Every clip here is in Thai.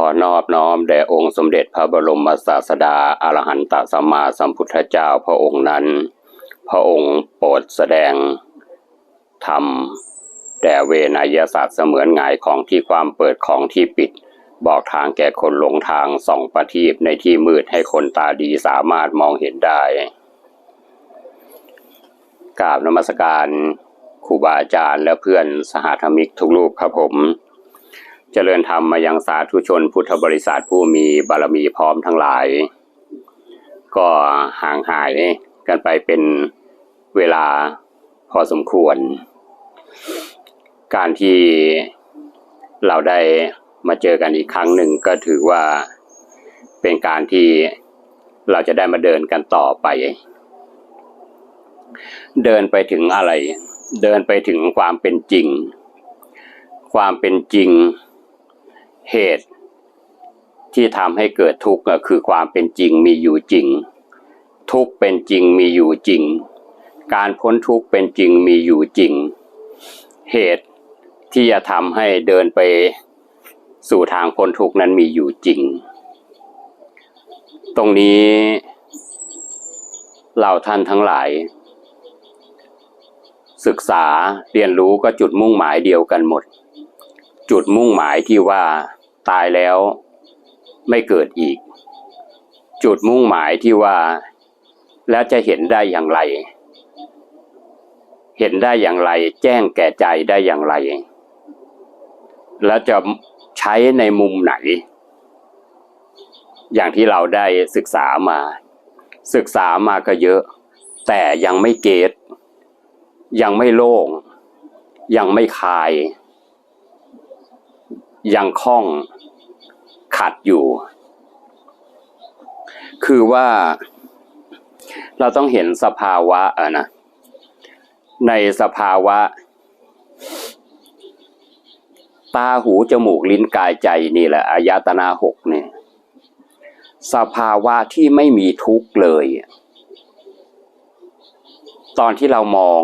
อนอบน้อมแด่องค์สมเด็จพระบรมศาสดาอรหันตสัมมาสัมพุทธเจ้าพระองค์นั้น พระองค์โปรดแสดงธรรมแด่เวนยศาสตร์เสมือนงายของที่ความเปิดของที่ปิด บอกทางแก่คนหลงทางส่องประทีปในที่มืดให้คนตาดีสามารถมองเห็นได้กราบนมัสการครูบาอาจารย์และเพื่อนสหธรรมิกทุกรูปครับผม จริญธรรมมายังสาธุชนพุทธบริษัทผู้มีบารมีพร้อมทั้งหลาย ก็ห่างหายกันไปเป็นเวลาพอสมควร การที่เราได้มาเจอกันอีกครั้งหนึ่งก็ถือว่าเป็นการที่เราจะได้มาเดินกันต่อไป เดินไปถึงอะไร เดินไปถึงความเป็นจริง ความเป็นจริง เหตุ ที่ทำให้เกิดทุกข์ก็คือความเป็นจริงมีอยู่จริง ทุกข์เป็นจริงมีอยู่จริง การพ้นทุกข์เป็นจริงมีอยู่จริง เหตุที่จะทำให้เดินไปสู่ทางพ้นทุกข์นั้นมีอยู่จริง ตรงนี้เราท่านทั้งหลาย ศึกษาเรียนรู้ก็จุดมุ่งหมายเดียวกันหมด จุดมุ่งหมายที่ว่า ตายแล้ว ไม่เกิดอีก จุดมุ่งหมายที่ว่า แล้วจะเห็นได้อย่างไร เห็นได้อย่างไร แจ้งแก่ใจได้อย่างไร แล้วจะใช้ในมุมไหน อย่างที่เราได้ศึกษามา ศึกษามาก็เยอะ แต่ยังไม่เกตยังไม่โล่ง ยังไม่คลาย ยังคล่องขัดอยู่ คือว่าเราต้องเห็นสภาวะอะนะ ในสภาวะ ตาหูจมูกลิ้นกายใจนี่แหละอายตนะหกเนี่ย สภาวะที่ไม่มีทุกข์เลย ตอนที่เรามอง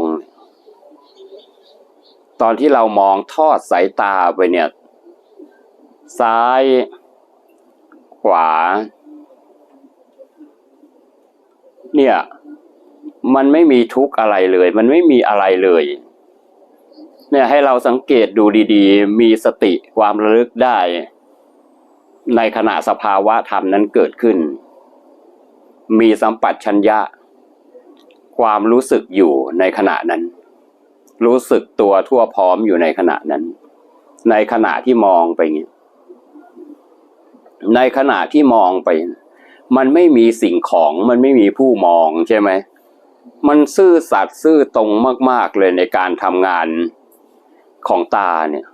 ตอนที่เรามองทอดสายตาไปเนี่ย ซ้าย ขวา เนี่ย มันไม่มีทุกข์อะไรเลย มันไม่มีอะไรเลย เนี่ยให้เราสังเกตดูดีๆ มีสติความระลึกได้ ในขณะสภาวะธรรมนั้นเกิดขึ้น มีสัมปัชัญญะ ความรู้สึกอยู่ในขณะนั้น รู้สึกตัวทั่วพร้อมอยู่ในขณะนั้นในขณะที่มองไปเงี้ย ในขณะที่มองไป มันไม่มีสิ่งของมันไม่มีผู้มองใช่ไหมมันซื่อสัตย์ซื่อตรงมาก ๆเลยในการทำงานของตาเนี่ย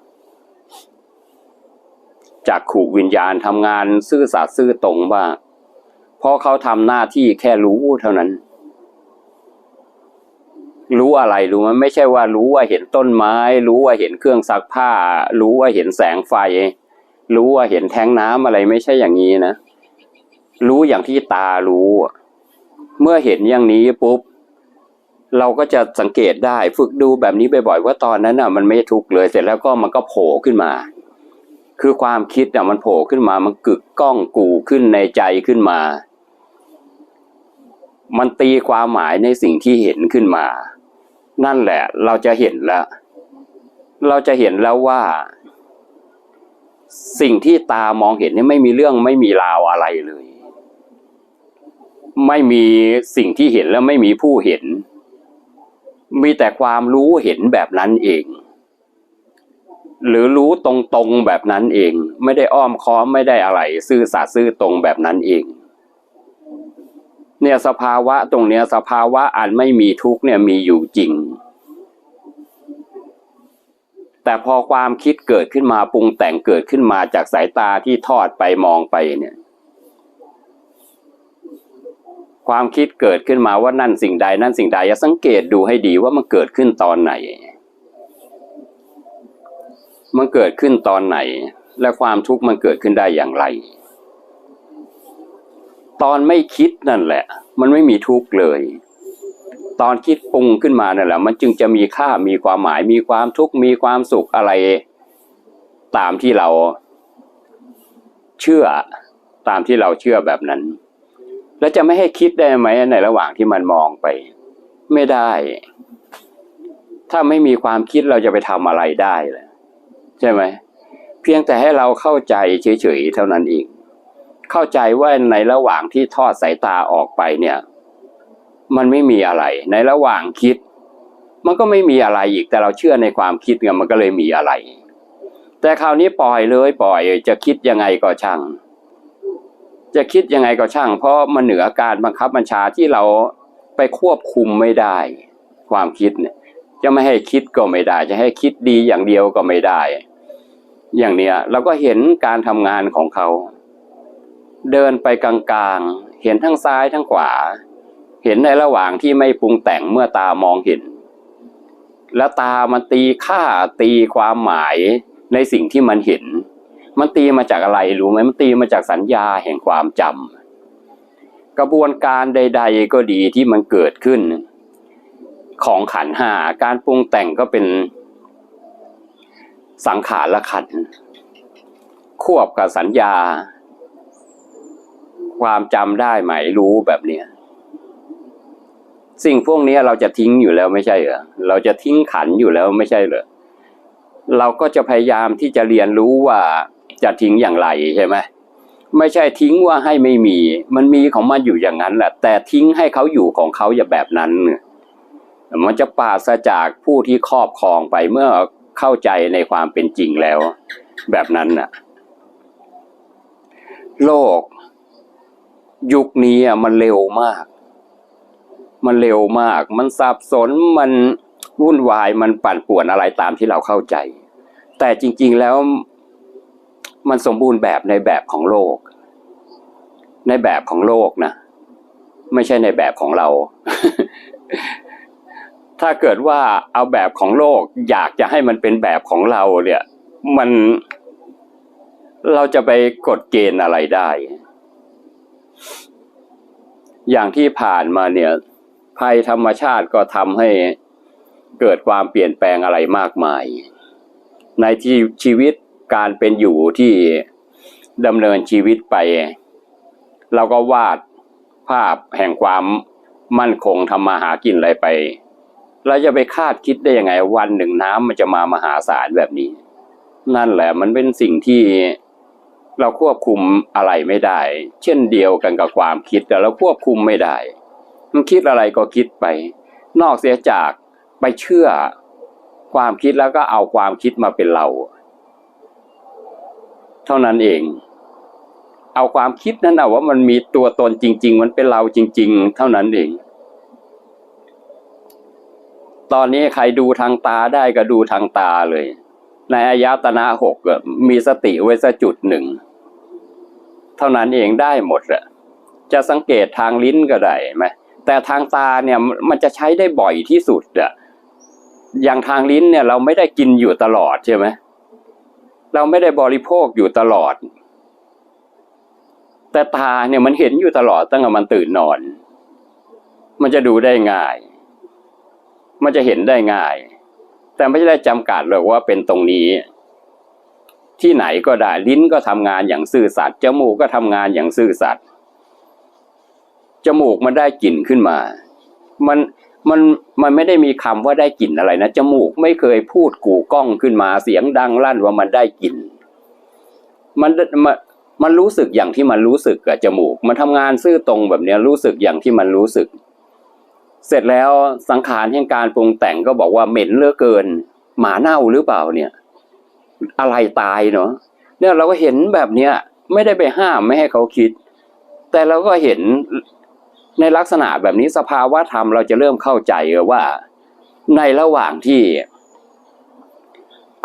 จากขู่วิญญาณทำงานซื่อสัตย์ซื่อตรงว่าเพราะเขาทำหน้าที่แค่รู้เท่านั้น รู้อะไรรู้มันไม่ใช่ว่ารู้ว่าเห็นต้นไม้ รู้ว่าเห็นเครื่องซักผ้า รู้ว่าเห็นแสงไฟ รู้ว่าเห็นแท้งน้ำอะไรไม่ใช่อย่างนี้นะ รู้อย่างที่ตารู้ เมื่อเห็นอย่างนี้ปุ๊บ เราก็จะสังเกตได้ฝึกดูแบบนี้บ่อยๆว่าตอนนั้นน่ะ มันไม่ทุกข์เลยเสร็จแล้วก็มันก็โผล่ขึ้นมา คือความคิดอะมันโผล่ขึ้นมา มันกึกก้องกูขึ้นในใจขึ้นมา มันตีความหมายในสิ่งที่เห็นขึ้นมา นั่นแหละ เราจะเห็นแล้วเราจะเห็นแล้วว่า สิ่งที่ตามองเห็นนี่ไม่มีเรื่องไม่มีราวอะไรเลย ไม่มีสิ่งที่เห็นแล้วไม่มีผู้เห็น มีแต่ความรู้เห็นแบบนั้นเอง หรือรู้ตรงๆแบบนั้นเอง ไม่ได้อ้อมค้อมไม่ได้อะไร ซื่อสัตย์ซื่อตรงแบบนั้นเองเนี่ยสภาวะตรงเนี้ยสภาวะอันไม่มีทุกเนี่ยมีอยู่จริง แต่พอความคิดเกิดขึ้นมาปรุงแต่งเกิดขึ้นมาจากสายตาที่ทอดไปมองไปเนี่ย ความคิดเกิดขึ้นมาว่านั่นสิ่งใด นั่นสิ่งใดอย่าสังเกตดูให้ดีว่ามันเกิดขึ้นตอนไหน มันเกิดขึ้นตอนไหน และความทุกข์มันเกิดขึ้นได้อย่างไร ตอนไม่คิดนั่นแหละ มันไม่มีทุกข์เลย ตอนคิดปรุงขึ้นมานั่นแหละ มันจึงจะมีค่ามีความหมาย มีความทุกข์มีความสุขอะไร ตามที่เรา เชื่อตามที่เราเชื่อแบบนั้น แล้วจะไม่ให้คิดได้ไหมในระหว่างที่มันมองไป ไม่ได้ ถ้าไม่มีความคิดเราจะไปทำอะไรได้ล่ะใช่ไหมเพียงแต่ให้เราเข้าใจเฉยๆเท่านั้นเองเข้าใจว่าในระหว่างที่ทอดสายตาออกไปเนี่ย มันไม่มีอะไร ในระหว่างคิด มันก็ไม่มีอะไรอีกแต่เราเชื่อในความคิดไงมันก็เลยมีอะไร แต่คราวนี้ปล่อยเลย ปล่อย จะคิดยังไงก็ช่าง จะคิดยังไงก็ช่าง เพราะมันเหนือการบังคับบัญชาที่เราไปควบคุมไม่ได้ ความคิดเนี่ย จะไม่ให้คิดก็ไม่ได้ จะให้คิดดีอย่างเดียวก็ไม่ได้ อย่างเนี้ยเราก็เห็นการทำงานของเขา เดินไปกลางๆ เห็นทั้งซ้ายทั้งขวา เห็นในระหว่างที่ไม่ปรุงแต่งเมื่อตามองเห็น แล้วตามันตีค่าตีความหมายในสิ่งที่มันเห็น มันตีมาจากอะไรรู้ไหมมันตีมาจากสัญญาแห่งความจำกระบวนการใด ๆ ก็ดีที่มันเกิดขึ้น ของขันห้าการปรุงแต่งก็เป็นสังขารละขันควบกับสัญญา ความจำได้ไหมรู้แบบเนี้ย สิ่งพวกนี้เราจะทิ้งอยู่แล้วไม่ใช่เหรอเราจะทิ้งขันอยู่แล้วไม่ใช่เหรอเราก็จะพยายามที่จะเรียนรู้ว่าจะทิ้งอย่างไรใช่ไหมไม่ใช่ทิ้งว่าให้ไม่มี มันมีของมันอยู่อย่างนั้นแหละ แต่ทิ้งให้เขาอยู่ของเขาอย่าแบบนั้นมันจะปราศจากผู้ที่ครอบครองไปเมื่อเข้าใจในความเป็นจริงแล้ว แบบนั้นน่ะ โลก ยุคนี้อะมันเร็วมาก มันเร็วมาก มันสับสนมันวุ่นวายมันปั่นป่วนอะไรตามที่เราเข้าใจ แต่จริง ๆแล้วมันสมบูรณ์แบบในแบบของโลก ในแบบของโลกนะไม่ใช่ในแบบของเรา ถ้าเกิดว่าเอาแบบของโลก อยากจะให้มันเป็นแบบของเรา เนี่ย มันเราจะไปกดเกณฑ์อะไรได้ อย่างที่ผ่านมาเนี่ย ภัยธรรมชาติก็ทำให้เกิดความเปลี่ยนแปลงอะไรมากมาย ในที่ชีวิตการเป็นอยู่ที่ดำเนินชีวิตไป เราก็วาดภาพแห่งความมั่นคงทำมาหากินอะไรไป เราจะไปคาดคิดได้ยังไงวันหนึ่งน้ำมันจะมามหาศาลแบบนี้ นั่นแหละมันเป็นสิ่งที่เราควบคุมอะไรไม่ได้ เช่นเดียวกันกับความคิดแต่เราควบคุมไม่ได้ มันคิดอะไรก็คิดไป นอกเสียจากไปเชื่อความคิดแล้วก็เอาความคิดมาเป็นเรา เท่านั้นเอง เอาความคิดนั้นเอาว่ามันมีตัวตนจริง ๆ มันเป็นเราจริง ๆ เท่านั้นเอง ตอนนี้ใครดูทางตาได้ก็ดูทางตาเลย ในอายตนะหกมีสติไว้สักจุดหนึ่ง เท่านั้นเองได้หมดอะจะสังเกตทางลิ้นก็ได้ไหม แต่ทางตาเนี่ยมันจะใช้ได้บ่อยที่สุดอะอย่างทางลิ้นเนี่ยเราไม่ได้กินอยู่ตลอดใช่ไหมเราไม่ได้บริโภคอยู่ตลอด แต่ตาเนี่ยมันเห็นอยู่ตลอดตั้งแต่มันตื่นนอน มันจะดูได้ง่าย มันจะเห็นได้ง่าย แต่ไม่ได้จำกัดเลยว่าเป็นตรงนี้ ที่ไหนก็ได้ลิ้นก็ทำงานอย่างซื่อสัตย์จมูกก็ทำงานอย่างซื่อสัตย์ จมูกมันได้กลิ่นขึ้นมา มันมันมันไม่ได้มีคำว่าได้กลิ่นอะไรนะจมูกไม่เคยพูดกู่ก้องขึ้นมาเสียงดังลั่นว่ามันได้กลิ่นมันมันมันรู้สึกอย่างที่มันรู้สึกกับจมูก มันทำงานซื่อตรงแบบนี้รู้สึกอย่างที่มันรู้สึก เสร็จแล้วสังขารแห่งการปรุงแต่งก็บอกว่าเหม็นเลือเกิน หมาเน่าหรือเปล่าเนี่ย อะไรตายเนาะเนี่ยเราก็เห็นแบบเนี้ยไม่ได้ไปห้ามไม่ให้เขาคิด แต่เราก็เห็น ในลักษณะแบบนี้สภาวะธรรมเราจะเริ่มเข้าใจว่า ในระหว่างที่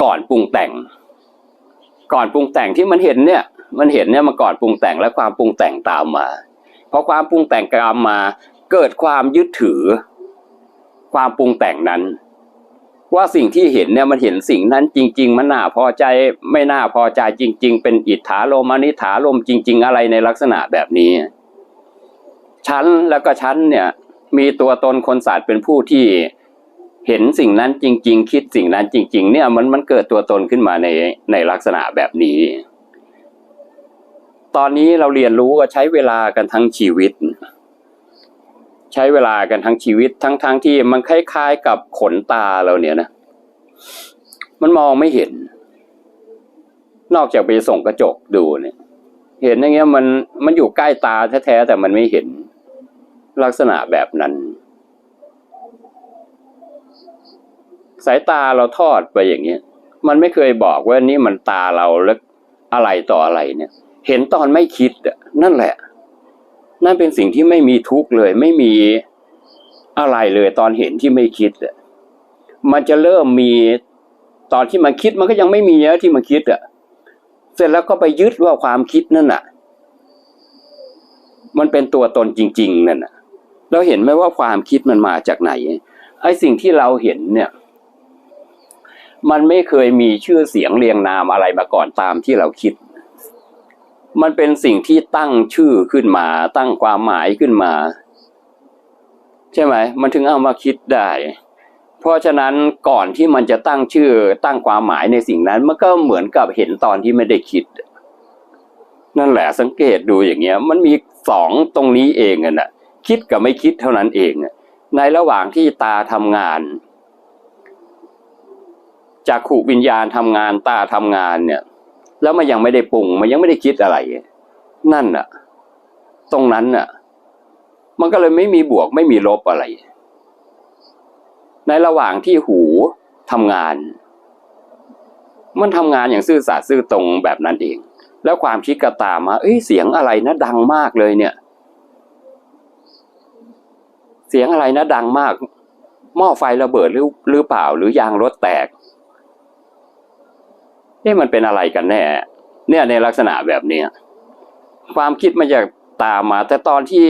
ก่อนปรุงแต่ง ก่อนปรุงแต่งที่มันเห็นเนี่ย มันเห็นเนี่ยมาก่อนปรุงแต่งและความปรุงแต่งตามมาพอความปรุงแต่งตามมาเกิดความยึดถือ ความปรุงแต่งนั้น ว่าสิ่งที่เห็นเนี่ยมันเห็นสิ่งนั้นจริง ๆ มันน่าพอใจไม่น่าพอใจจริง ๆ เป็นอิทธาลมอนิถาลมจริง ๆ อะไรในลักษณะแบบนี้ ชั้นแล้วก็ชั้นเนี่ยมีตัวตนคนศาสตร์เป็นผู้ที่เห็นสิ่งนั้นจริง ๆ คิดสิ่งนั้นจริง ๆ เนี่ยมันมันเกิดตัวตนขึ้นมาในในลักษณะแบบนี้ ตอนนี้เราเรียนรู้ก็ใช้เวลากันทั้งชีวิต ใช้เวลากันทั้งชีวิตทั้งทั้งที่มันคล้ายๆกับขนตาเราเนี่ยนะ มันมองไม่เห็น นอกจากไปส่องกระจกดูเนี่ย เห็นอย่างเงี้ยมันมันอยู่ใกล้ตาแท้ๆแต่มันไม่เห็น ลักษณะแบบนั้น สายตาเราทอดไปอย่างเงี้ยมันไม่เคยบอกว่านี่มันตาเราแล้วอะไรต่ออะไรเนี่ย เห็นตอนไม่คิดนั่นแหละ นั่นเป็นสิ่งที่ไม่มีทุกข์เลย ไม่มีอะไรเลยตอนเห็นที่ไม่คิดอะมันจะเริ่มมีตอนที่มันคิดมันก็ยังไม่มีนะที่มันคิดอะเสร็จแล้วก็ไปยึดว่าความคิดนั่นน่ะ มันเป็นตัวตนจริง ๆ นั่นน่ะ เราเห็นไหมว่าความคิดมันมาจากไหนไอ้สิ่งที่เราเห็นเนี่ย มันไม่เคยมีชื่อเสียงเรียงนามอะไรมาก่อนตามที่เราคิด มันเป็นสิ่งที่ตั้งชื่อขึ้นมา ตั้งความหมายขึ้นมา ใช่ไหมมันถึงเอามาคิดได้ เพราะฉะนั้นก่อนที่มันจะตั้งชื่อ ตั้งความหมายในสิ่งนั้น มันก็เหมือนกับเห็นตอนที่ไม่ได้คิด นั่นแหละสังเกตดูอย่างเงี้ย มันมีสองตรงนี้เองอะน่ะ คิดกับไม่คิดเท่านั้นเอง ในระหว่างที่ตาทำงานจากขู่วิญญาณทำงานตาทำงานเนี่ย แล้วมันยังไม่ได้ปรุง มันยังไม่ได้คิดอะไร นั่นน่ะ ตรงนั้นน่ะ มันก็เลยไม่มีบวกไม่มีลบอะไร ในระหว่างที่หูทำงาน มันทำงานอย่างซื่อสัตย์ซื่อตรงแบบนั้นเอง แล้วความคิดก็ตามมาเอ้ยเสียงอะไรนะดังมากเลยเนี่ย เสียงอะไรนะดังมาก หม้อไฟระเบิดหรือหรือเปล่าหรือยางรถแตกนี่มันเป็นอะไรกันแน่ เนี่ยในลักษณะแบบเนี้ยความคิดมันจะตามมา แต่ตอนที่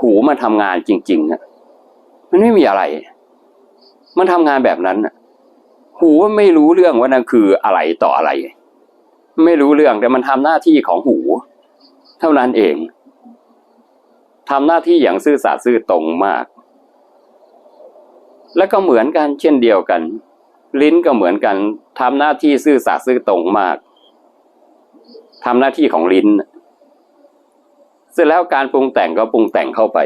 หูมันทำงานจริงๆอะมันไม่มีอะไร มันทำงานแบบนั้นหูไม่รู้เรื่องว่านั่นคืออะไรต่ออะไร ไม่รู้เรื่องแต่มันทำหน้าที่ของหู เท่านั้นเอง ทำหน้าที่อย่างซื่อสัตย์ซื่อตรงมาก แล้วก็เหมือนกันเช่นเดียวกัน ลิ้นก็เหมือนกันทำหน้าที่ซื่อสัตย์ซื่อตรงมากทำหน้าที่ของลิ้น เสร็จแล้วการปรุงแต่งก็ปรุงแต่งเข้าไป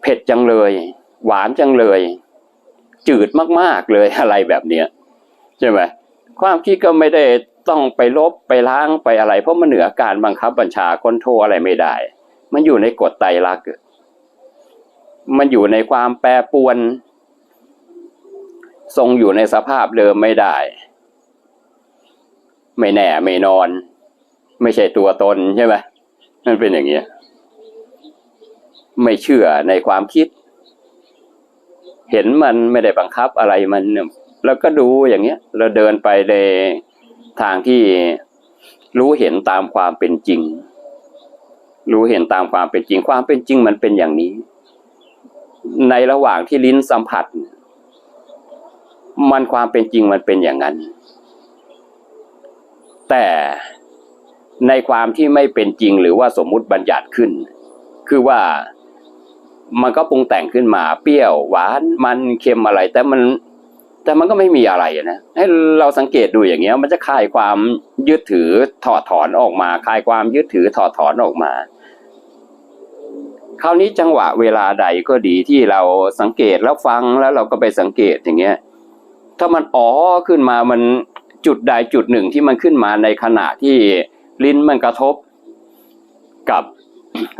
เผ็ดจังเลย หวานจังเลย จืดมากๆเลยอะไรแบบเนี้ยใช่ไหมความคิดก็ไม่ได้ ต้องไปลบไปล้างไปอะไร เพราะมันเหนือการบังคับบัญชาคอนโทรอะไรไม่ได้ มันอยู่ในกฎไตรลักษณ์มันอยู่ในความแปรปวน ทรงอยู่ในสภาพเดิมไม่ได้ ไม่แน่ไม่นอน ไม่ใช่ตัวตนใช่ไหมมันเป็นอย่างเงี้ยไม่เชื่อในความคิด เห็นมันไม่ได้บังคับอะไรมันแล้วก็ดูอย่างเงี้ย เราเดินไปใน ทางที่รู้เห็นตามความเป็นจริง รู้เห็นตามความเป็นจริง ความเป็นจริงมันเป็นอย่างนี้ ในระหว่างที่ลิ้นสัมผัส มันความเป็นจริงมันเป็นอย่างนั้น แต่ในความที่ไม่เป็นจริงหรือว่าสมมุติบัญญัติขึ้น คือว่ามันก็ปรุงแต่งขึ้นมาเปรี้ยวหวานมันเค็มอะไร แต่มัน แต่มันก็ไม่มีอะไรนะให้เราสังเกตดูอย่างเงี้ย มันจะคลายความยึดถือถอดถอนออกมาคลายความยึดถือถอดถอนออกมา คราวนี้จังหวะเวลาใดก็ดีที่เราสังเกตแล้วฟังแล้วเราก็ไปสังเกตอย่างเงี้ย ถ้ามันอ๋อขึ้นมามันจุดใดจุดหนึ่งที่มันขึ้นมาในขณะที่ลิ้นมันกระทบกับ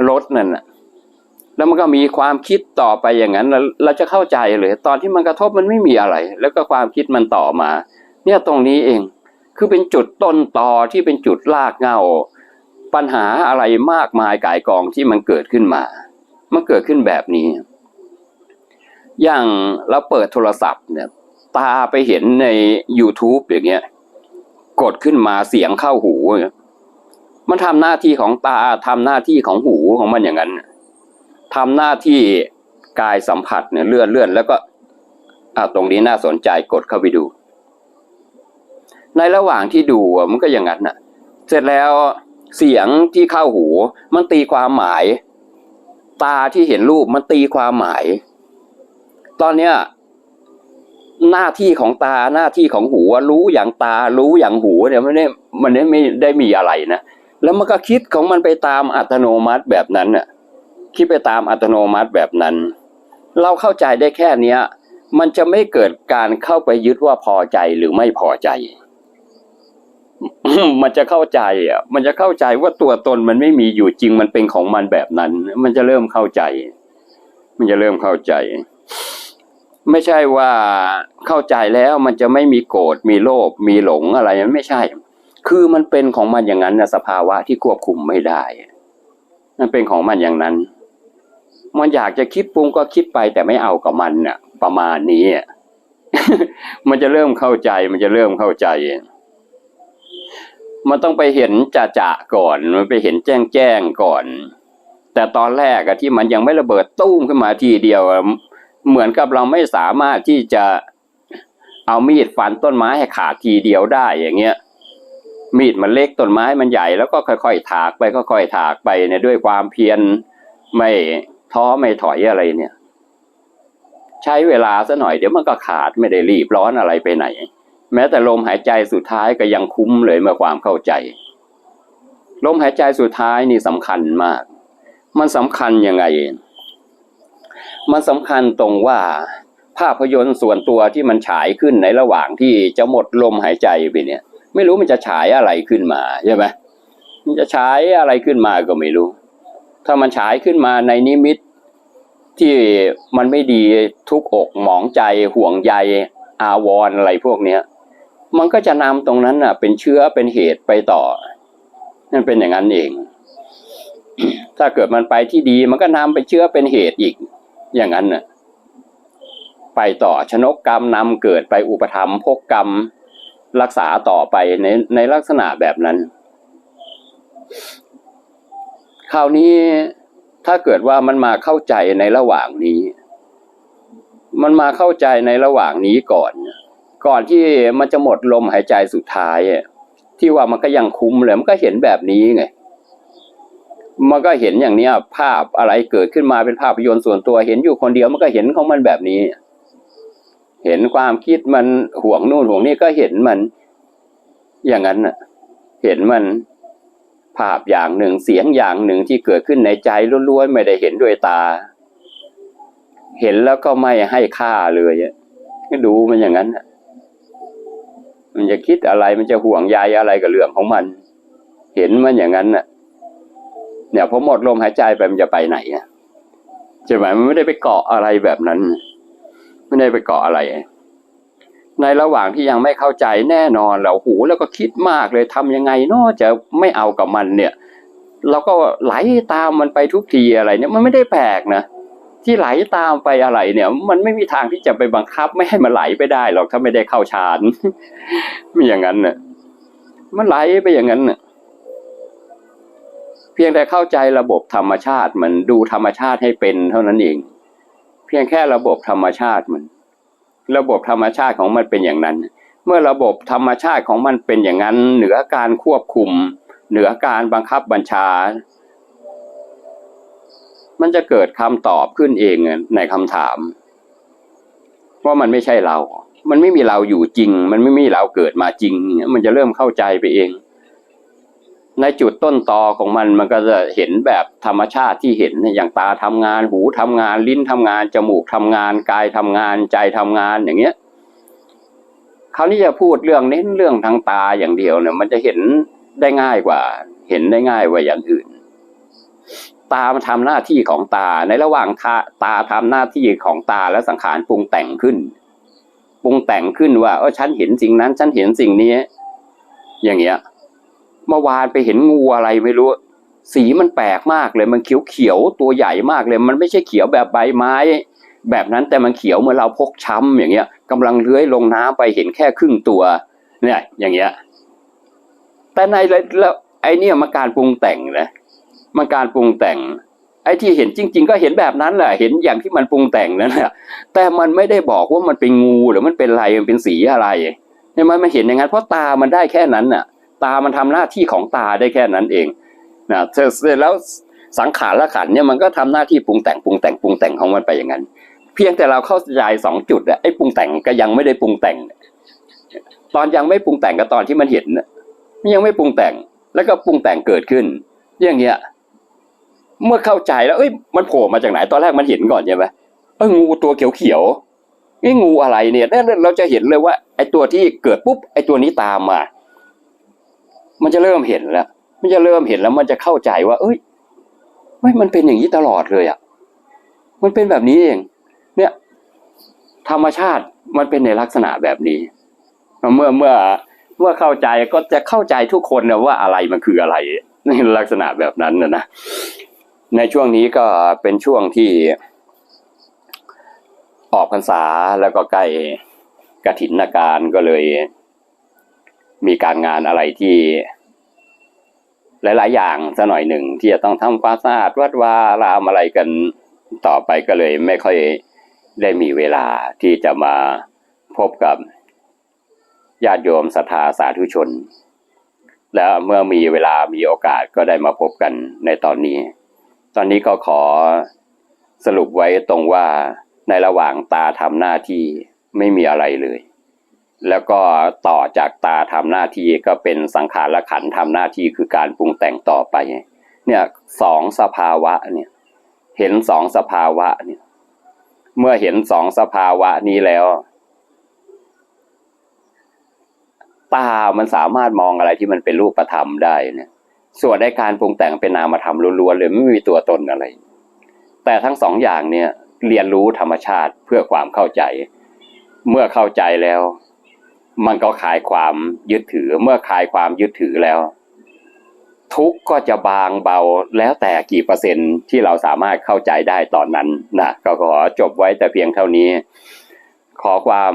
รสนั่นน่ะ แล้วมันก็มีความคิดต่อไปอย่างนั้น เราจะเข้าใจเลยตอนที่มันกระทบมันไม่มีอะไร แล้วก็ความคิดมันต่อมา เนี่ยตรงนี้เอง คือเป็นจุดต้นตอที่เป็นจุดลากเงาปัญหาอะไรมากมายกายกองที่มันเกิดขึ้นมา มันเกิดขึ้นแบบนี้ อย่างเราเปิดโทรศัพท์เนี่ย ตาไปเห็นใน YouTube อย่างเงี้ย กดขึ้นมาเสียงเข้าหู มันทำหน้าที่ของตาทำหน้าที่ของหูของมันอย่างนั้น ทำหน้าที่กายสัมผัสเนี่ยเลื่อนเลื่อนแล้วก็อ่าตรงนี้น่าสนใจกดเข้าไปดู ในระหว่างที่ดูมันก็อย่างนั้นน่ะเสร็จแล้วเสียงที่เข้าหู มันตีความหมาย ตาที่เห็นรูปมันตีความหมาย ตอนเนี้ยหน้าที่ของตาหน้าที่ของหูรู้อย่างตารู้อย่างหูเนี่ยมันไม่ได้มันไม่ได้มีอะไรนะแล้วมันก็คิดของมันไปตามอัตโนมัติแบบนั้นน่ะ คิดไปตามอัตโนมัติแบบนั้น เราเข้าใจได้แค่เนี้ย มันจะไม่เกิดการเข้าไปยึดว่าพอใจหรือไม่พอใจ มันจะเข้าใจอะ มันจะเข้าใจว่าตัวตนมันไม่มีอยู่จริงมันเป็นของมันแบบนั้น มันจะเริ่มเข้าใจ มันจะเริ่มเข้าใจ ไม่ใช่ว่าเข้าใจแล้วมันจะไม่มีโกรธมีโลภมีหลงอะไรมันไม่ใช่ คือมันเป็นของมันอย่างนั้นนะสภาวะที่ควบคุมไม่ได้มันเป็นของมันอย่างนั้น มันอยากจะคิดปรุงก็คิดไปแต่ไม่เอากับมันน่ะ ประมาณนี้มันจะเริ่มเข้าใจ มันจะเริ่มเข้าใจ มันต้องไปเห็นจะจะก่อน มันไปเห็นแจ้งแจ้งก่อน แต่ตอนแรกอะที่มันยังไม่ระเบิดตุ้มขึ้นมาทีเดียว เหมือนกับเราไม่สามารถที่จะเอามีดฟันต้นไม้ให้ขาดทีเดียวได้อย่างเงี้ย มีดมันเล็กต้นไม้มันใหญ่แล้วก็ค่อยๆถากไปค่อยๆถากไปเนี่ยด้วยความเพียรไม่ ท้อไม่ถอยอะไรเนี่ย ใช้เวลาซะหน่อยเดี๋ยวมันก็ขาดไม่ได้รีบร้อนอะไรไปไหน แม้แต่ลมหายใจสุดท้ายก็ยังคุ้มเลยเมื่อความเข้าใจ ลมหายใจสุดท้ายนี่สำคัญมาก มันสำคัญยังไง มันสำคัญตรงว่าภาพยนตร์ส่วนตัวที่มันฉายขึ้นในระหว่างที่จะหมดลมหายใจไปเนี่ย ไม่รู้มันจะฉายอะไรขึ้นมาใช่ไหมมันจะฉายอะไรขึ้นมาก็ไม่รู้ ถ้ามันฉายขึ้นมาในนิมิตที่มันไม่ดีทุกอกหมองใจห่วงใยอาวรณ์อะไรพวกเนี้ย มันก็จะนำตรงนั้นน่ะ เป็นเชื้อเป็นเหตุไปต่อ นั่นเป็นอย่างนั้นเอง ถ้าเกิดมันไปที่ดีมันก็นำไปเชื้อเป็นเหตุอีก อย่างนั้นน่ะ ไปต่อชนกกรรมนำเกิดไปอุปธรรมภกกรรมรักษาต่อไปในในลักษณะแบบนั้น คราวนี้ถ้าเกิดว่ามันมาเข้าใจในระหว่างนี้ มันมาเข้าใจในระหว่างนี้ก่อน ก่อนที่มันจะหมดลมหายใจสุดท้ายที่ว่ามันก็ยังคุ้มเลยมันก็เห็นแบบนี้ไงมันก็เห็นอย่างเนี้ย ภาพอะไรเกิดขึ้นมาเป็นภาพยนตร์ส่วนตัวเห็นอยู่คนเดียวมันก็เห็นของมันแบบนี้ เห็นความคิดมันห่วงนู่นห่วงนี่ก็เห็นมัน อย่างนั้นน่ะ เห็นมัน ภาพอย่างหนึ่งเสียงอย่างหนึ่งที่เกิดขึ้นในใจล้วนๆไม่ได้เห็นด้วยตา เห็นแล้วก็ไม่ให้ค่าเลยก็ดูมันอย่างนั้นน่ะมันจะคิดอะไรมันจะห่วงใยอะไรกับเรื่องของมัน เห็นมันอย่างนั้นน่ะ เนี่ยพอหมดลมหายใจไปมันจะไปไหนอะใช่ไหมมันไม่ได้ไปเกาะอะไรแบบนั้น ไม่ได้ไปเกาะอะไร ในระหว่างที่ยังไม่เข้าใจแน่นอนเราหูแล้วก็คิดมากเลยทำยังไงเนาะจะไม่เอากับมันเนี่ยเราก็ไหลตามมันไปทุกทีอะไรเนี่ยมันไม่ได้แปลกนะที่ไหลตามไปอะไรเนี่ย มันไม่มีทางที่จะไปบังคับไม่ให้มันไหลไปได้หรอกถ้าไม่ได้เข้าฌานไม่อย่างนั้นน่ะมันไหลไปอย่างนั้นน่ะเพียงแต่เข้าใจระบบธรรมชาติมันดูธรรมชาติให้เป็นเท่านั้นเอง เพียงแค่ระบบธรรมชาติมัน ระบบธรรมชาติของมันเป็นอย่างนั้น เมื่อระบบธรรมชาติของมันเป็นอย่างนั้น เหนือการควบคุม เหนือการบังคับบัญชา มันจะเกิดคำตอบขึ้นเองในคำถามว่ามันไม่ใช่เรา มันไม่มีเราอยู่จริง มันไม่มีเราเกิดมาจริง มันจะเริ่มเข้าใจไปเอง ในจุดต้นตอของมันมันก็จะเห็นแบบธรรมชาติที่เห็นอย่างตาทำงานหูทำงานลิ้นทำงาน จมูกทำงาน กายทำงานใจทำงานอย่างเงี้ยคราวนี้จะพูดเรื่องเน้นเรื่องทางตาอย่างเดียวเนี่ย มันจะเห็นได้ง่ายกว่า เห็นได้ง่ายกว่าอย่างอื่น ตามันทำหน้าที่ของตาในระหว่างตาตาทำหน้าที่ของตาและสังขารปรุงแต่งขึ้นปรุงแต่งขึ้นว่าเออฉันเห็นสิ่งนั้น ฉันเห็นสิ่งนี้ อย่างเงี้ย เมื่อวานไปเห็นงูอะไรไม่รู้ สีมันแปลกมากเลย มันเขียวเขียวๆตัวใหญ่มากเลย มันไม่ใช่เขียวแบบใบไม้ แบบนั้นแต่มันเขียวเหมื่อนเราพกช้ำอย่างเงี้ยกำลังเลื้อยลงน้ำไปเห็นแค่ครึ่งตัวเนี่ยอย่างเงี้ย แต่ในแล้วไอเนี่ยมันการปรุงแต่งนะมันการปรุงแต่ง ไอ้ที่เห็นจริง ๆ ก็เห็นแบบนั้นแหละเห็นอย่างที่มันปรุงแต่งนั่นแหละแต่มันไม่ได้บอกว่ามันเป็นงูหรือมันเป็นอะไรมันเป็นสีอะไรใช่ไหมมันเห็นอย่างนั้นเพราะตามันได้แค่นั้นน่ะ ตามันทำหน้าที่ของตาได้แค่นั้นเองนะเสร็จแล้วสังขารละขันเนี่ยมันก็ทำหน้าที่ปรุงแต่งปรุงแต่งปรุงแต่งของมันไปอย่างนั้น เพียงแต่เราเข้าใจสองจุดอะไอ้ปรุงแต่งก็ยังไม่ได้ปรุงแต่ง ตอนยังไม่ปรุงแต่งกับตอนที่มันเห็นน่ะยังไม่ปรุงแต่งแล้วก็ปรุงแต่งเกิดขึ้น อย่างเงี้ยเมื่อเข้าใจแล้วเอ้ยมันโผล่มาจากไหนตอนแรกมันเห็นก่อนใช่ไหมเอองูตัวเขียวๆนี่งูอะไรเนี่ยเนี่ยเราจะเห็นเลยว่าไอ้ตัวที่เกิดปุ๊บไอ้ตัวนี้ตามมา มันจะเริ่มเห็นแล้ว มันจะเริ่มเห็นแล้ว มันจะเข้าใจว่า เอ้ย ไม่มันเป็นอย่างนี้ตลอดเลยอะ มันเป็นแบบนี้เอง เนี่ย ธรรมชาติมันเป็นในลักษณะแบบนี้ เมื่อเมื่อเมื่อเข้าใจก็จะเข้าใจทุกคนนะว่าอะไรมันคืออะไรในลักษณะแบบนั้นนะนะในช่วงนี้ก็เป็นช่วงที่ออกพรรษาแล้วก็ใกล้กฐินนาการก็เลย มีการงานอะไรที่ หลาย ๆ อย่างสัหน่อยหนึ่งที่จะต้องทำความสะอาดวัดวาอารามอะไรกันต่อไปก็เลยไม่ค่อยได้มีเวลาที่จะมาพบกับญาติโยมศรัทธาสาธุชน แล้วเมื่อมีเวลามีโอกาสก็ได้มาพบกันในตอนนี้ ตอนนี้ก็ขอสรุปไว้ตรงว่าในระหว่างตาทำหน้าที่ไม่มีอะไรเลย แล้วก็ต่อจากตาทำหน้าที่ก็เป็นสังขารขันธ์ทำหน้าที่คือการปรุงแต่งต่อไป เนี่ยสองสภาวะเนี่ยเห็นสองสภาวะเนี่ย เมื่อเห็นสองสภาวะนี้แล้ว ตามันสามารถมองอะไรที่มันเป็นรูปธรรมได้เนี่ยส่วนในการปรุงแต่งเป็นนามธรรมล้วนๆเลยไม่มีตัวตนอะไร แต่ทั้งสองอย่างเนี่ยเรียนรู้ธรรมชาติเพื่อความเข้าใจ เมื่อเข้าใจแล้ว มันก็คลายความยึดถือเมื่อคลายความยึดถือแล้ว ทุกก็จะบางเบาแล้วแต่กี่เปอร์เซ็นต์ที่เราสามารถเข้าใจได้ตอนนั้นนะก็ขอจบไว้แต่เพียงเท่านี้ ขอความ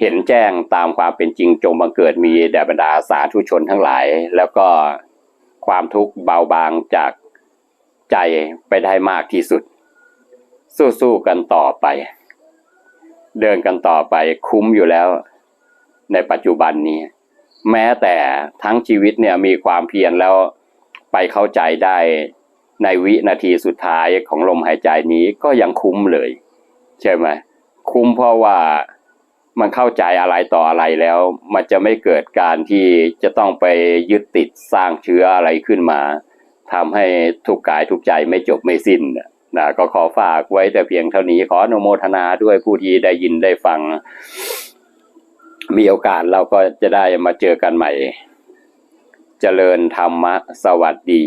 เห็นแจ้งตามความเป็นจริงจงบังเกิดมีแด่บรรดาสาธุชนทั้งหลาย แล้วก็ความทุกข์เบาบางจากใจไปได้มากที่สุด สู้ๆกันต่อไป เดินกันต่อไปคุ้มอยู่แล้ว ในปัจจุบันนี้ แม้แต่ทั้งชีวิตเนี่ยมีความเพียรแล้วไปเข้าใจได้ในวินาทีสุดท้ายของลมหายใจนี้ก็ยังคุ้มเลย ใช่ไหมคุ้มเพราะว่ามันเข้าใจอะไรต่ออะไรแล้ว มันจะไม่เกิดการที่จะต้องไปยึดติดสร้างเชื้ออะไรขึ้นมาทำให้ทุกกายทุกใจไม่จบไม่สิ้นนะ นะก็ขอฝากไว้แต่เพียงเท่านี้ขออนุโมทนาด้วยผู้ที่ได้ยินได้ฟัง มีโอกาสเราก็จะได้มาเจอกันใหม่ เจริญธรรมะสวัสดี